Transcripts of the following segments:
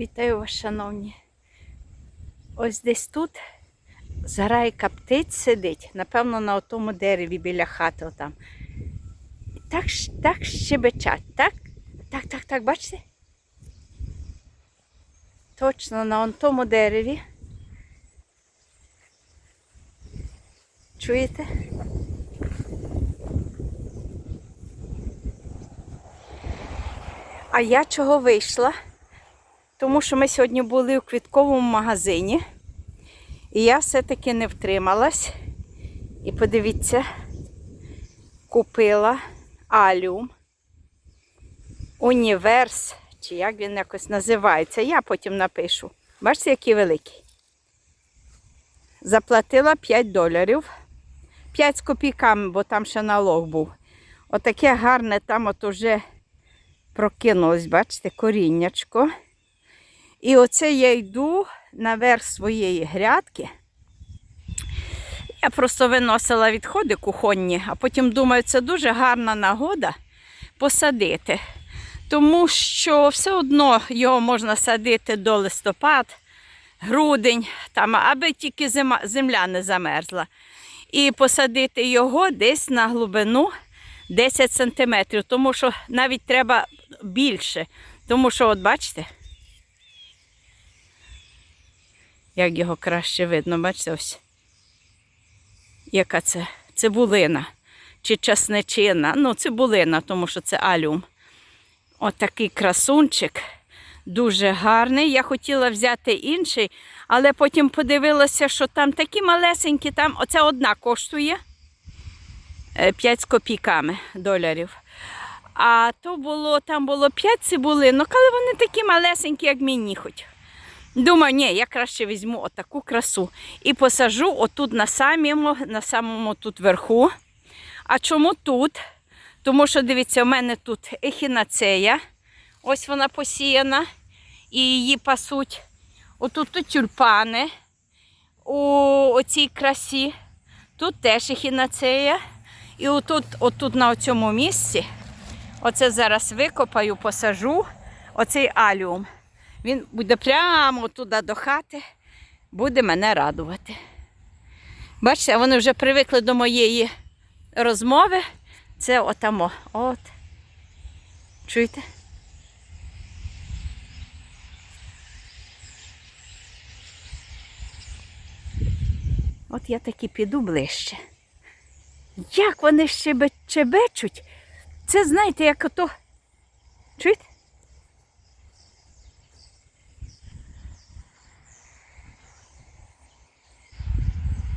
Вітаю вас, шановні. Ось десь тут зарайка птиць сидить, напевно, на тому дереві біля хати отам. І Так, так щебечать, так? Так, так, так, бачите? Точно на тому дереві. Чуєте? А я чого вийшла? Тому що ми сьогодні були у квітковому магазині. І я все-таки не втрималась. І подивіться, купила алюм, універс, чи як він якось називається. Я потім напишу. Бачите, який великий. Заплатила 5 доларів. 5 з копійками, бо там ще налог був. Отаке гарне там от уже прокинулось, бачите, коріннячко. І оце я йду наверх своєї грядки. Я просто виносила відходи кухонні, а потім думаю, це дуже гарна нагода посадити. Тому що все одно його можна садити до листопад, грудень, там, аби тільки зима, земля не замерзла. І посадити його десь на глибину 10 сантиметрів, тому що навіть треба більше. Тому що, от бачите, як його краще видно, бачите ось. Яка це? Цибулина чи часничина. Ну, цибулина, тому що це алюм. Отакий красунчик. Дуже гарний. Я хотіла взяти інший, але потім подивилася, що там такі малесенькі, там оця одна коштує 5 з копійками доларів. А то було, там було 5 цибулинок, але вони такі малесенькі, як мій ніхоть. Думаю, ні, я краще візьму отаку красу і посажу отут на самому, на самому тут верху. А чому тут? Тому що, дивіться, у мене тут ехінацея. Ось вона посіяна і її пасуть. Отут тут тюльпани у оцій красі. Тут теж ехінацея. І отут, отут на цьому місці, оце зараз викопаю, посажу оцей аліум. Він буде прямо туди до хати, буде мене радувати. Бачите, вони вже привикли до моєї розмови. Це отамо. От. Чуєте? От я таки піду ближче. Як вони щебе- щебечуть? Це знаєте, як ото. Чуєте?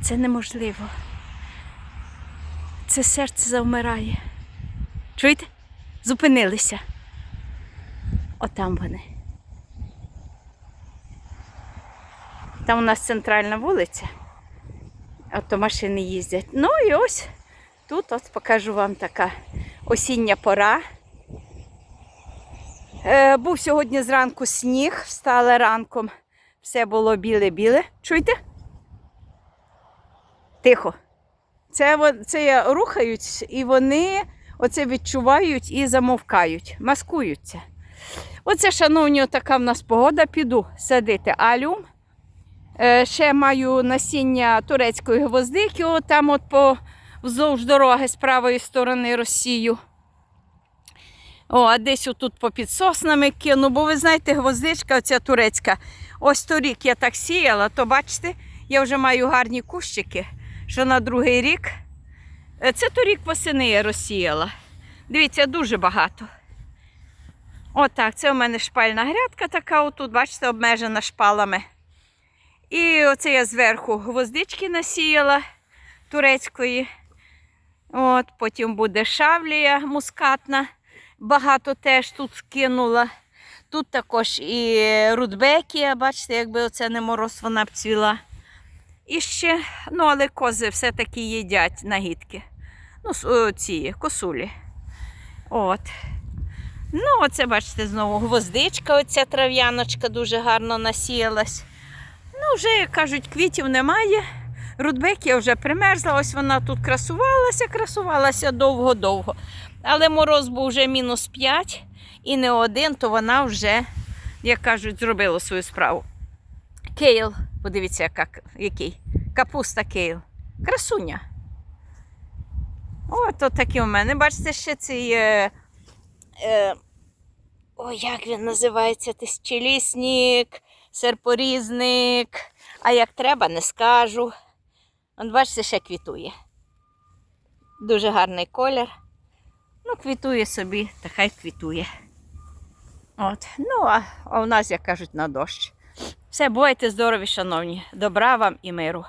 Це неможливо. Це серце завмирає. Чуєте? Зупинилися. Отам вони. Там у нас центральна вулиця. Ото машини їздять. Ну і ось тут ось покажу вам така осіння пора. Е, був сьогодні зранку сніг, встали ранком. Все було біле-біле. Чуєте? Тихо. Це, це рухають і вони оце відчувають і замовкають, маскуються. Оце, шановні, така в нас погода. Піду садити алюм. Е, ще маю насіння турецької гвоздики, там от по вздовж дороги з правої сторони Росію. О, а десь отут по під соснами кину, бо ви знаєте, гвоздичка оця турецька. Ось торік я так сіяла, то бачите, я вже маю гарні кущики, що на другий рік. Е, Це торік восени я розсіяла. Дивіться, дуже багато. Отак, це у мене шпальна грядка така, отут, бачите, обмежена шпалами. І оце я зверху гвоздички насіяла турецької. От, потім буде шавлія мускатна. Багато теж тут скинула. Тут також і рудбекія, бачите, якби оце не мороз, вона б цвіла. І ще, ну, але кози все-таки їдять нагідки. Ну, ці косулі. От. Ну, оце, бачите, знову гвоздичка, оця трав'яночка дуже гарно насіялась. Ну, вже, як кажуть, квітів немає. Рудбекія вже примерзла, ось вона тут красувалася, красувалася довго-довго. Але мороз був вже мінус 5 і не один, то вона вже як кажуть, зробило свою справу. Кейл, подивіться, яка, який. Капуста кейл. Красуня. О, то такі у мене. Бачите, ще цей. Е, е, ой, як він називається? Тисячолісник, серпорізник. А як треба, не скажу. От бачите, ще квітує. Дуже гарний колір. Ну, квітує собі, та хай квітує. От. Ну, а, а у нас, як кажуть, на дощ. Все, бувайте здорові, шановні. Добра вам і миру.